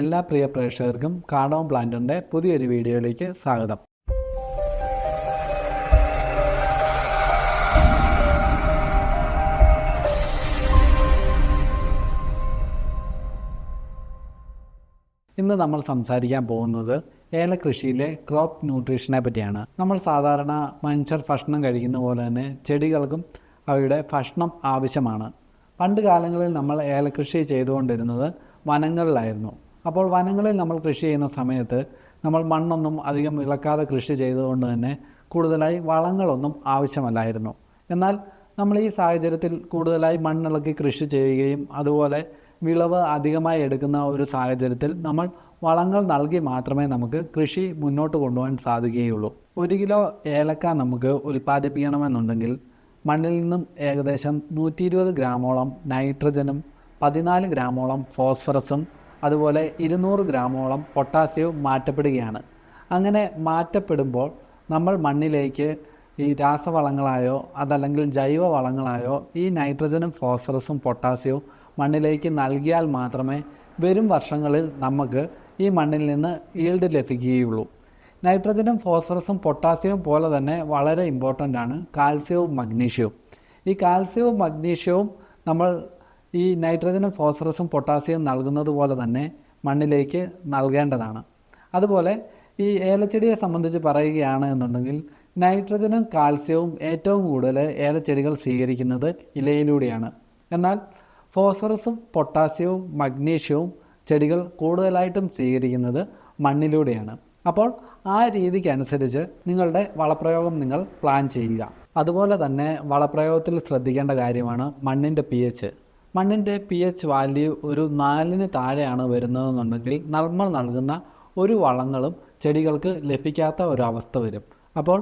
എല്ലാ പ്രിയ പ്രേക്ഷകർക്കും കാർഡോം പ്ലാന്റിന്റെ പുതിയൊരു വീഡിയോയിലേക്ക് സ്വാഗതം. ഇന്ന് നമ്മൾ സംസാരിക്കാൻ പോകുന്നത് ഏലകൃഷിയിലെ ക്രോപ്പ് ന്യൂട്രീഷനെ പറ്റിയാണ്. നമ്മൾ സാധാരണ മനുഷ്യർ ഭക്ഷണം കഴിക്കുന്ന പോലെ തന്നെ ചെടികൾക്കും അവയുടെ ഭക്ഷണം ആവശ്യമാണ്. പണ്ട് കാലങ്ങളിൽ നമ്മൾ ഏലകൃഷി ചെയ്തുകൊണ്ടിരുന്നത് വനങ്ങളിലായിരുന്നു. അപ്പോൾ വനങ്ങളിൽ നമ്മൾ കൃഷി ചെയ്യുന്ന സമയത്ത് നമ്മൾ മണ്ണൊന്നും അധികം ഇളക്കാതെ കൃഷി ചെയ്തുകൊണ്ട് തന്നെ കൂടുതലായി വളങ്ങളൊന്നും ആവശ്യമല്ലായിരുന്നു. എന്നാൽ നമ്മൾ ഈ സാഹചര്യത്തിൽ കൂടുതലായി മണ്ണിളക്കി കൃഷി ചെയ്യുകയും അതുപോലെ വിളവ് അധികമായി എടുക്കുന്ന ഒരു സാഹചര്യത്തിൽ നമ്മൾ വളങ്ങൾ നൽകി മാത്രമേ നമുക്ക് കൃഷി മുന്നോട്ട് കൊണ്ടുപോകാൻ സാധിക്കുകയുള്ളൂ. ഒരു കിലോ ഏലക്ക നമുക്ക് ഉൽപ്പാദിപ്പിക്കണമെന്നുണ്ടെങ്കിൽ മണ്ണിൽ നിന്നും ഏകദേശം നൂറ്റി ഗ്രാമോളം നൈട്രജനും പതിനാല് ഗ്രാമോളം ഫോസ്ഫറസും അതുപോലെ ഇരുന്നൂറ് ഗ്രാമോളം പൊട്ടാസ്യവും മാറ്റപ്പെടുകയാണ്. അങ്ങനെ മാറ്റപ്പെടുമ്പോൾ നമ്മൾ മണ്ണിലേക്ക് ഈ രാസവളങ്ങളായോ അതല്ലെങ്കിൽ ജൈവവളങ്ങളായോ ഈ നൈട്രജനും ഫോസ്ഫറസും പൊട്ടാസ്യവും മണ്ണിലേക്ക് നൽകിയാൽ മാത്രമേ വരും വർഷങ്ങളിൽ നമുക്ക് ഈ മണ്ണിൽ നിന്ന് ഈൽഡ് ലഭിക്കുകയുള്ളൂ. നൈട്രജനും ഫോസ്ഫറസും പൊട്ടാസ്യവും പോലെ തന്നെ വളരെ ഇമ്പോർട്ടന്റ് ആണ്. കാൽസ്യവും മഗ്നീഷ്യവും. ഈ കാൽസ്യവും മഗ്നീഷ്യവും നമ്മൾ ഈ നൈട്രജനും ഫോസ്ഫറസും പൊട്ടാസ്യം നൽകുന്നത് പോലെ തന്നെ മണ്ണിലേക്ക് നൽകേണ്ടതാണ്. അതുപോലെ ഈ ഏലച്ചെടിയെ സംബന്ധിച്ച് പറയുകയാണ് എന്നുണ്ടെങ്കിൽ നൈട്രജനും കാൽസ്യവും ഏറ്റവും കൂടുതൽ ഏലച്ചെടികൾ സ്വീകരിക്കുന്നത് ഇലയിലൂടെയാണ്. എന്നാൽ ഫോസ്ഫറസും പൊട്ടാസ്യവും മഗ്നീഷ്യവും ചെടികൾ കൂടുതലായിട്ടും സ്വീകരിക്കുന്നത് മണ്ണിലൂടെയാണ്. അപ്പോൾ ആ രീതിക്കനുസരിച്ച് നിങ്ങളുടെ വളപ്രയോഗം നിങ്ങൾ പ്ലാൻ ചെയ്യുക. അതുപോലെ തന്നെ വളപ്രയോഗത്തിൽ ശ്രദ്ധിക്കേണ്ട കാര്യമാണ് മണ്ണിന്റെ പി എച്ച്. മണ്ണിന്റെ പി എച്ച് വാല്യൂ ഒരു നാലിന് താഴെയാണ് വരുന്നതെന്നുണ്ടെങ്കിൽ നമ്മൾ നൽകുന്ന ഒരു വളങ്ങളും ചെടികൾക്ക് ലഭിക്കാത്ത ഒരവസ്ഥ വരും. അപ്പോൾ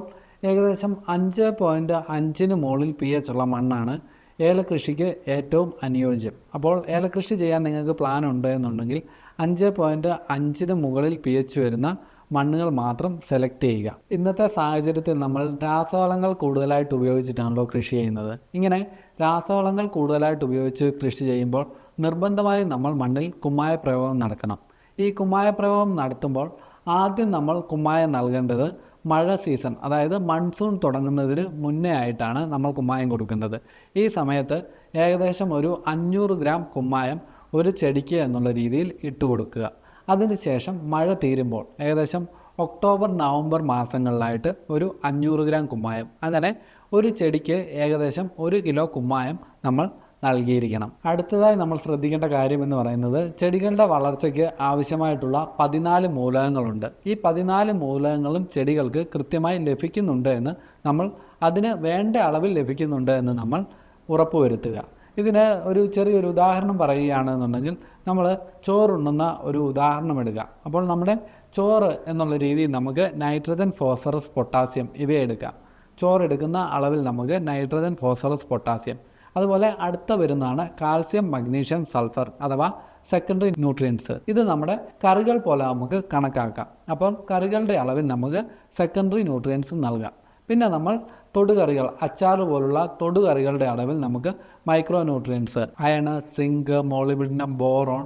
ഏകദേശം അഞ്ച് പോയിന്റ് അഞ്ചിന് മുകളിൽ പി എച്ച് ഉള്ള മണ്ണാണ് ഏലകൃഷിക്ക് ഏറ്റവും അനുയോജ്യം. അപ്പോൾ ഏലകൃഷി ചെയ്യാൻ നിങ്ങൾക്ക് പ്ലാൻ ഉണ്ട് എന്നുണ്ടെങ്കിൽ അഞ്ച് പോയിന്റ് അഞ്ചിന് മുകളിൽ പി എച്ച് വരുന്ന മണ്ണുകൾ മാത്രം സെലക്ട് ചെയ്യുക. ഇന്നത്തെ സാഹചര്യത്തിൽ നമ്മൾ രാസവളങ്ങൾ കൂടുതലായിട്ട് ഉപയോഗിച്ചിട്ടാണല്ലോ കൃഷി ചെയ്യുന്നത്. ഇങ്ങനെ രാസവളങ്ങൾ കൂടുതലായിട്ട് ഉപയോഗിച്ച് കൃഷി ചെയ്യുമ്പോൾ നിർബന്ധമായും നമ്മൾ മണ്ണിൽ കുമ്മായ പ്രയോഗം നടക്കണം. ഈ കുമ്മായ പ്രയോഗം നടത്തുമ്പോൾ ആദ്യം നമ്മൾ കുമ്മായം നൽകേണ്ടത് മഴ സീസൺ അതായത് മൺസൂൺ തുടങ്ങുന്നതിന് മുന്നേ ആയിട്ടാണ് നമ്മൾ കുമ്മായം കൊടുക്കേണ്ടത്. ഈ സമയത്ത് ഏകദേശം ഒരു അഞ്ഞൂറ് ഗ്രാം കുമ്മായം ഒരു ചെടിക്ക് എന്നുള്ള രീതിയിൽ ഇട്ട് കൊടുക്കുക അതിനുശേഷം മഴ തീരുമ്പോൾ ഏകദേശം ഒക്ടോബർ നവംബർ മാസങ്ങളിലായിട്ട് ഒരു അഞ്ഞൂറ് ഗ്രാം കുമ്മായം അങ്ങനെ ഒരു ചെടിക്ക് ഏകദേശം ഒരു കിലോ കുമ്മായം നമ്മൾ നൽകിയിരിക്കണം. അടുത്തതായി നമ്മൾ ശ്രദ്ധിക്കേണ്ട കാര്യം എന്ന് പറയുന്നത് ചെടികളുടെ വളർച്ചയ്ക്ക് ആവശ്യമായിട്ടുള്ള പതിനാല് മൂലകങ്ങളുണ്ട്. ഈ പതിനാല് മൂലകങ്ങളും ചെടികൾക്ക് കൃത്യമായി ലഭിക്കുന്നുണ്ട് എന്ന് നമ്മൾ അതിന് വേണ്ട അളവിൽ ലഭിക്കുന്നുണ്ട് എന്ന് നമ്മൾ ഉറപ്പുവരുത്തുക. ഇതിന് ഒരു ചെറിയൊരു ഉദാഹരണം പറയുകയാണെന്നുണ്ടെങ്കിൽ നമ്മൾ ചോറുണ്ണുന്ന ഒരു ഉദാഹരണം എടുക്കുക അപ്പോൾ നമ്മുടെ ചോറ് എന്നുള്ള രീതിയിൽ നമുക്ക് നൈട്രജൻ ഫോസ്ഫറസ് പൊട്ടാസ്യം ഇവയെടുക്കാം ചോറെടുക്കുന്ന അളവിൽ നമുക്ക് നൈട്രജൻ ഫോസ്ഫറസ് പൊട്ടാസ്യം. അതുപോലെ അടുത്ത വരുന്നതാണ് കാൽസ്യം മഗ്നീഷ്യം സൾഫർ അഥവാ സെക്കൻഡറി ന്യൂട്രിയൻസ്. ഇത് നമ്മുടെ കറികൾ പോലെ നമുക്ക് കണക്കാക്കാം. അപ്പോൾ കറികളുടെ അളവിൽ നമുക്ക് സെക്കൻഡറി ന്യൂട്രിയൻസ് നൽകാം. പിന്നെ നമ്മൾ തൊടുകറികൾ അച്ചാറ് പോലുള്ള തൊടുകറികളുടെ അളവിൽ നമുക്ക് micro nutrients iron zinc molybdenum boron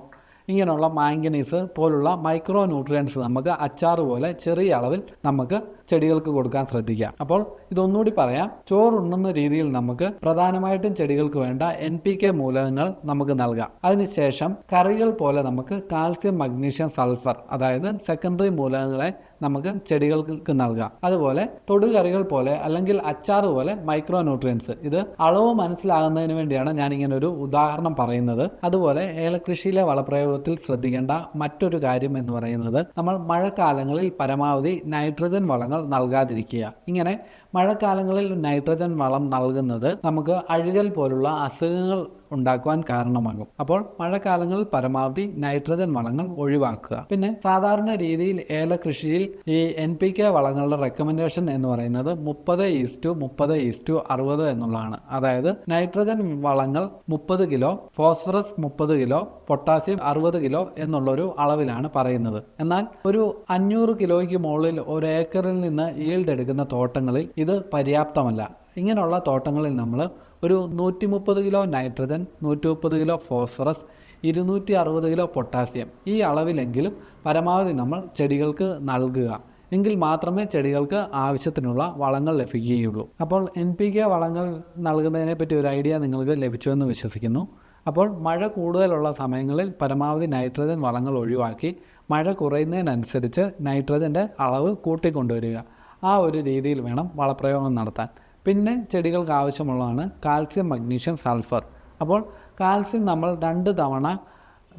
ഇങ്ങനെയുള്ള മാംഗനീസ് പോലുള്ള മൈക്രോ ന്യൂട്രിയൻസ് നമുക്ക് അച്ചാറ് പോലെ ചെറിയ അളവിൽ നമുക്ക് ചെടികൾക്ക് കൊടുക്കാൻ ശ്രദ്ധിക്കാം. അപ്പോൾ ഇതൊന്നുകൂടി പറയാം. ചോറുണ്ണുന്ന രീതിയിൽ നമുക്ക് പ്രധാനമായിട്ടും ചെടികൾക്ക് വേണ്ട എൻ പി കെ മൂലകങ്ങൾ നമുക്ക് നൽകാം. അതിനുശേഷം കറികൾ പോലെ നമുക്ക് കാൽസ്യം മഗ്നീഷ്യം സൾഫർ അതായത് സെക്കൻഡറി മൂലകങ്ങളെ നമുക്ക് ചെടികൾക്ക് നൽകാം. അതുപോലെ തൊടുകറികൾ പോലെ അല്ലെങ്കിൽ അച്ചാർ പോലെ മൈക്രോ ന്യൂട്രിയൻസ് ഇത് അളവ് മനസ്സിലാകുന്നതിന് വേണ്ടിയാണ് ഞാൻ ഇങ്ങനെ ഒരു ഉദാഹരണം പറയുന്നത്. അതുപോലെ ഏലകൃഷിയിലെ വളപ്രയോഗത്തിൽ ശ്രദ്ധിക്കേണ്ട മറ്റൊരു കാര്യം എന്ന് പറയുന്നത് നമ്മൾ മഴക്കാലങ്ങളിൽ പരമാവധി നൈട്രജൻ വളങ്ങൾ നൽകാതിരിക്കുക. ഇങ്ങനെ മഴക്കാലങ്ങളിൽ നൈട്രജൻ വളം നൽകുന്നത് നമുക്ക് അഴുകൽ പോലുള്ള അസുഖങ്ങൾ ഉണ്ടാക്കുവാൻ കാരണമാകും. അപ്പോൾ മഴക്കാലങ്ങളിൽ പരമാവധി നൈട്രജൻ വളങ്ങൾ ഒഴിവാക്കുക. പിന്നെ സാധാരണ രീതിയിൽ ഏല കൃഷിയിൽ ഈ എൻ പി കെ വളങ്ങളുടെ റെക്കമെൻഡേഷൻ എന്ന് പറയുന്നത് മുപ്പത് ഈസ്റ്റു മുപ്പത് ഈസ്റ്റു അറുപത് എന്നുള്ളതാണ്. അതായത് നൈട്രജൻ വളങ്ങൾ മുപ്പത് കിലോ ഫോസ്ഫറസ് മുപ്പത് കിലോ പൊട്ടാസ്യം അറുപത് കിലോ എന്നുള്ളൊരു അളവിലാണ് പറയുന്നത്. എന്നാൽ ഒരു അഞ്ഞൂറ് കിലോയ്ക്ക് മുകളിൽ ഒരു ഏക്കറിൽ നിന്ന് ഈൽഡ് എടുക്കുന്ന തോട്ടങ്ങളിൽ ഇത് പര്യാപ്തമല്ല. ഇങ്ങനെയുള്ള തോട്ടങ്ങളിൽ നമ്മൾ ഒരു നൂറ്റി മുപ്പത് കിലോ നൈട്രജൻ നൂറ്റി മുപ്പത് കിലോ ഫോസ്ഫറസ് ഇരുന്നൂറ്റി അറുപത് കിലോ പൊട്ടാസ്യം ഈ അളവിലെങ്കിലും പരമാവധി നമ്മൾ ചെടികൾക്ക് നൽകുക. എങ്കിൽ മാത്രമേ ചെടികൾക്ക് ആവശ്യത്തിനുള്ള വളങ്ങൾ ലഭിക്കുകയുള്ളൂ. അപ്പോൾ എൻ പി കെ വളങ്ങൾ നൽകുന്നതിനെ പറ്റി ഒരു ഐഡിയ നിങ്ങൾക്ക് ലഭിച്ചു എന്ന് വിശ്വസിക്കുന്നു. അപ്പോൾ മഴ കൂടുതലുള്ള സമയങ്ങളിൽ പരമാവധി നൈട്രജൻ വളങ്ങൾ ഒഴിവാക്കി മഴ കുറയുന്നതിനനുസരിച്ച് നൈട്രജന്റെ അളവ് കൂട്ടിക്കൊണ്ടുവരിക. ആ ഒരു രീതിയിൽ വേണം വളപ്രയോഗം നടത്താൻ. പിന്നെ ചെടികൾക്ക് ആവശ്യമുള്ളതാണ് കാൽസ്യം മഗ്നീഷ്യം സൾഫർ. അപ്പോൾ കാൽസ്യം നമ്മൾ രണ്ട് തവണ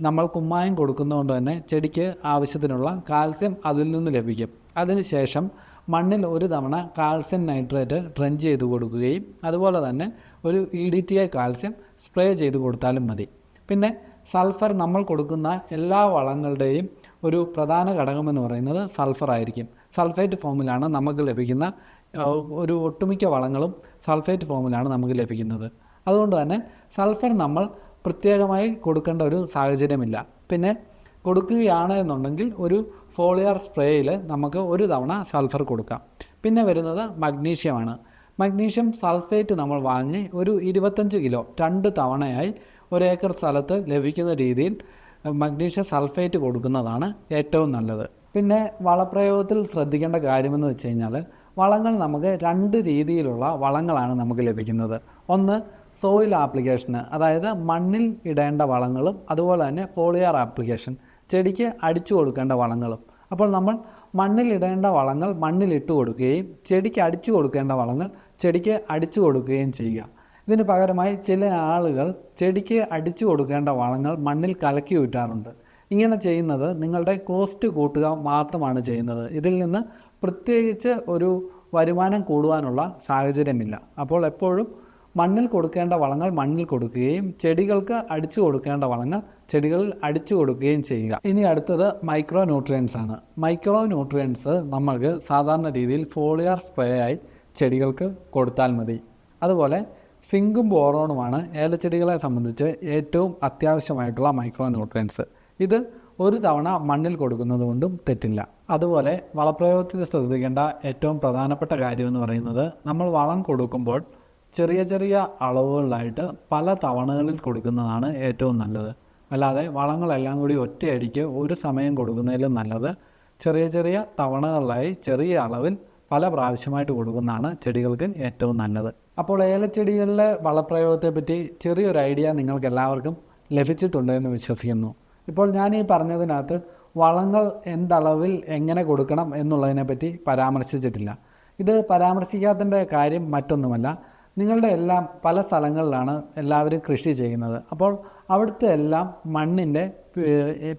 നമ്മൾ കുമ്മായം കൊടുക്കുന്നതുകൊണ്ട് തന്നെ ചെടിക്ക് ആവശ്യത്തിനുള്ള കാൽസ്യം അതിൽ നിന്ന് ലഭിക്കും. അതിനുശേഷം മണ്ണിൽ ഒരു തവണ കാൽസ്യം നൈട്രേറ്റ് ട്രഞ്ച് ചെയ്ത് കൊടുക്കുകയും അതുപോലെ തന്നെ ഒരു E D T I calcium spray ചെയ്ത് കൊടുത്താലും മതി. പിന്നെ സൾഫർ നമ്മൾ കൊടുക്കുന്ന എല്ലാ വളങ്ങളുടെയും ഒരു പ്രധാന ഘടകമെന്ന് പറയുന്നത് സൾഫർ ആയിരിക്കും സൾഫേറ്റ് ഫോമിലാണ് നമുക്ക് ലഭിക്കുന്ന ഒരു ഒട്ടുമിക്ക വളങ്ങളും സൾഫേറ്റ് ഫോമിലാണ് നമുക്ക് ലഭിക്കുന്നത്. അതുകൊണ്ട് തന്നെ സൾഫർ നമ്മൾ പ്രത്യേകമായി കൊടുക്കേണ്ട ഒരു സാഹചര്യമില്ല. പിന്നെ കൊടുക്കുകയാണ് എന്നുണ്ടെങ്കിൽ ഒരു ഫോളിയർ സ്പ്രേയിൽ നമുക്ക് ഒരു തവണ സൾഫർ കൊടുക്കാം. പിന്നെ വരുന്നത് മഗ്നീഷ്യമാണ്. മഗ്നീഷ്യം സൾഫേറ്റ് നമ്മൾ വാങ്ങി ഒരു ഇരുപത്തഞ്ച് കിലോ രണ്ട് തവണയായി ഒരേക്കർ സ്ഥലത്ത് ലഭിക്കുന്ന രീതിയിൽ മഗ്നീഷ്യം സൾഫേറ്റ് കൊടുക്കുന്നതാണ് ഏറ്റവും നല്ലത്. പിന്നെ വളപ്രയോഗത്തിൽ ശ്രദ്ധിക്കേണ്ട കാര്യമെന്ന് വെച്ച് കഴിഞ്ഞാൽ വളങ്ങൾ നമുക്ക് രണ്ട് രീതിയിലുള്ള വളങ്ങളാണ് നമുക്ക് ലഭിക്കുന്നത്. ഒന്ന് സോയിൽ ആപ്ലിക്കേഷന് അതായത് മണ്ണിൽ ഇടേണ്ട വളങ്ങളും അതുപോലെ തന്നെ ഫോളിയർ ആപ്ലിക്കേഷൻ ചെടിക്ക് അടിച്ചു കൊടുക്കേണ്ട വളങ്ങളും. അപ്പോൾ നമ്മൾ മണ്ണിൽ ഇടേണ്ട വളങ്ങൾ മണ്ണിൽ ഇട്ട് കൊടുക്കുകയും ചെടിക്ക് അടിച്ചു കൊടുക്കേണ്ട വളങ്ങൾ ചെടിക്ക് അടിച്ചു കൊടുക്കുകയും ചെയ്യുക. ഇതിന് പകരമായി ചില ആളുകൾ ചെടിക്ക് അടിച്ചു കൊടുക്കേണ്ട വളങ്ങൾ മണ്ണിൽ കലക്കി വിട്ടാറുണ്ട് ഇങ്ങനെ ചെയ്യുന്നത് നിങ്ങളുടെ കോസ്റ്റ് കൂട്ടുക മാത്രമാണ് ചെയ്യുന്നത്. ഇതിൽ നിന്ന് പ്രത്യേകിച്ച് ഒരു വരുമാനം കൂടുവാനുള്ള സാഹചര്യമില്ല. അപ്പോൾ എപ്പോഴും മണ്ണിൽ കൊടുക്കേണ്ട വളങ്ങൾ മണ്ണിൽ കൊടുക്കുകയും ചെടികൾക്ക് അടിച്ചു കൊടുക്കേണ്ട വളങ്ങൾ ചെടികളിൽ അടിച്ചു കൊടുക്കുകയും ചെയ്യുക. ഇനി അടുത്തത് മൈക്രോ ന്യൂട്രിയൻസ് ആണ്. മൈക്രോ ന്യൂട്രിയൻസ് നമ്മൾക്ക് സാധാരണ രീതിയിൽ ഫോളിയർ സ്പ്രേ ആയി ചെടികൾക്ക് കൊടുത്താൽ മതി. അതുപോലെ സിങ്കും ബോറോണുമാണ് ഏലച്ചെടികളെ സംബന്ധിച്ച് ഏറ്റവും അത്യാവശ്യമായിട്ടുള്ള മൈക്രോ ന്യൂട്രിയൻസ് ഇത് ഒരു തവണ മണ്ണിൽ കൊടുക്കുന്നത് കൊണ്ടും തെറ്റില്ല. അതുപോലെ വളപ്രയോഗത്തിൽ ശ്രദ്ധിക്കേണ്ട ഏറ്റവും പ്രധാനപ്പെട്ട കാര്യമെന്ന് പറയുന്നത് നമ്മൾ വളം കൊടുക്കുമ്പോൾ ചെറിയ ചെറിയ അളവുകളിലായിട്ട് പല തവണകളിൽ കൊടുക്കുന്നതാണ് ഏറ്റവും നല്ലത്. അല്ലാതെ വളങ്ങളെല്ലാം കൂടി ഒറ്റയടിക്ക് ഒരു സമയം കൊടുക്കുന്നതിലും നല്ലത് ചെറിയ ചെറിയ തവണകളിലായി ചെറിയ അളവിൽ പല പ്രാവശ്യമായിട്ട് കൊടുക്കുന്നതാണ് ചെടികൾക്ക് ഏറ്റവും നല്ലത്. അപ്പോൾ ഏലച്ചെടികളിലെ വളപ്രയോഗത്തെപ്പറ്റി ചെറിയൊരു ഐഡിയ നിങ്ങൾക്ക് എല്ലാവർക്കും ലഭിച്ചിട്ടുണ്ട് എന്ന് വിശ്വസിക്കുന്നു. ഇപ്പോൾ ഞാൻ ഈ പറഞ്ഞതിനകത്ത് വളങ്ങൾ എന്തളവിൽ എങ്ങനെ കൊടുക്കണം എന്നുള്ളതിനെപ്പറ്റി പരാമർശിച്ചിട്ടില്ല. ഇത് പരാമർശിക്കാത്തതിന്റെ കാര്യം മറ്റൊന്നുമല്ല. നിങ്ങളുടെ എല്ലാം പല സ്ഥലങ്ങളിലാണ് എല്ലാവരും കൃഷി ചെയ്യുന്നത്. അപ്പോൾ അവിടുത്തെ എല്ലാം മണ്ണിന്റെ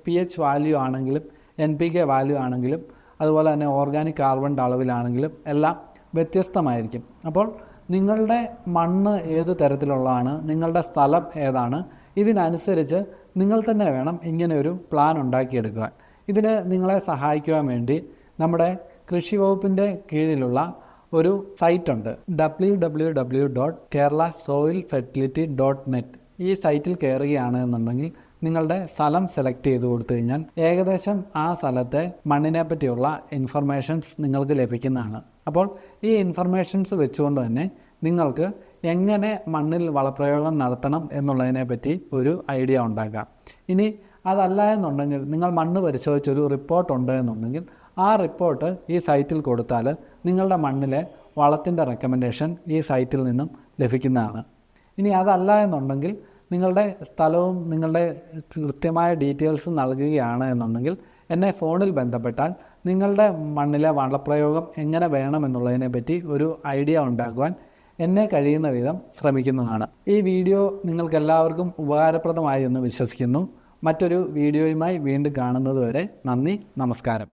പി എച്ച് വാല്യൂ ആണെങ്കിലും എൻ പി കെ വാല്യൂ ആണെങ്കിലും അതുപോലെ തന്നെ ഓർഗാനിക് കാർബണിന്റെ അളവിലാണെങ്കിലും എല്ലാം വ്യത്യസ്തമായിരിക്കും. അപ്പോൾ നിങ്ങളുടെ മണ്ണ് ഏത് തരത്തിലുള്ളതാണ്? നിങ്ങളുടെ സ്ഥലം ഏതാണ്? ഇതിനനുസരിച്ച് നിങ്ങൾ തന്നെ വേണം ഇങ്ങനെ ഒരു പ്ലാൻ ഉണ്ടാക്കിയെടുക്കുവാൻ ഇതിന് നിങ്ങളെ സഹായിക്കുവാൻ വേണ്ടി നമ്മുടെ കൃഷി വകുപ്പിന്റെ കീഴിലുള്ള ഒരു സൈറ്റുണ്ട് W W W dot Kerala soil fertility dot net ഈ സൈറ്റിൽ കയറുകയാണ് എന്നുണ്ടെങ്കിൽ നിങ്ങളുടെ സ്ഥലം സെലക്ട് ചെയ്ത് കൊടുത്തു കഴിഞ്ഞാൽ ഏകദേശം ആ സ്ഥലത്തെ മണ്ണിനെ പറ്റിയുള്ള ഇൻഫർമേഷൻസ് നിങ്ങൾക്ക് ലഭിക്കുന്നതാണ്. അപ്പോൾ ഈ ഇൻഫർമേഷൻസ് വെച്ചുകൊണ്ട് തന്നെ നിങ്ങൾക്ക് എങ്ങനെ മണ്ണിൽ വളപ്രയോഗം നടത്തണം എന്നുള്ളതിനെ പറ്റി ഒരു ഐഡിയ ഉണ്ടാക്കാം. ഇനി അതല്ല എന്നുണ്ടെങ്കിൽ നിങ്ങൾ മണ്ണ് പരിശോധിച്ചൊരു റിപ്പോർട്ട് ഉണ്ട് എന്നുണ്ടെങ്കിൽ ആ റിപ്പോർട്ട് ഈ സൈറ്റിൽ കൊടുത്താൽ നിങ്ങളുടെ മണ്ണിലെ വളത്തിന്റെ റെക്കമെൻഡേഷൻ ഈ സൈറ്റിൽ നിന്നും ലഭിക്കുന്നതാണ്. ഇനി അതല്ല എന്നുണ്ടെങ്കിൽ നിങ്ങളുടെ സ്ഥലവും നിങ്ങളുടെ കൃത്യമായ ഡീറ്റെയിൽസ് നൽകുകയാണ് എന്നുണ്ടെങ്കിൽ എന്നെ ഫോണിൽ ബന്ധപ്പെട്ടാൽ നിങ്ങളുടെ മണ്ണിലെ വളപ്രയോഗം എങ്ങനെ വേണമെന്നുള്ളതിനെ പറ്റി ഒരു ഐഡിയ ഉണ്ടാക്കുവാൻ എന്നെ കഴിയുന്ന വിധം ശ്രമിക്കുന്നതാണ്. ഈ വീഡിയോ നിങ്ങൾക്കെല്ലാവർക്കും ഉപകാരപ്രദമായി എന്ന് വിശ്വസിക്കുന്നു. മറ്റൊരു വീഡിയോയുമായി വീണ്ടും കാണുന്നതുവരെ നന്ദി നമസ്കാരം.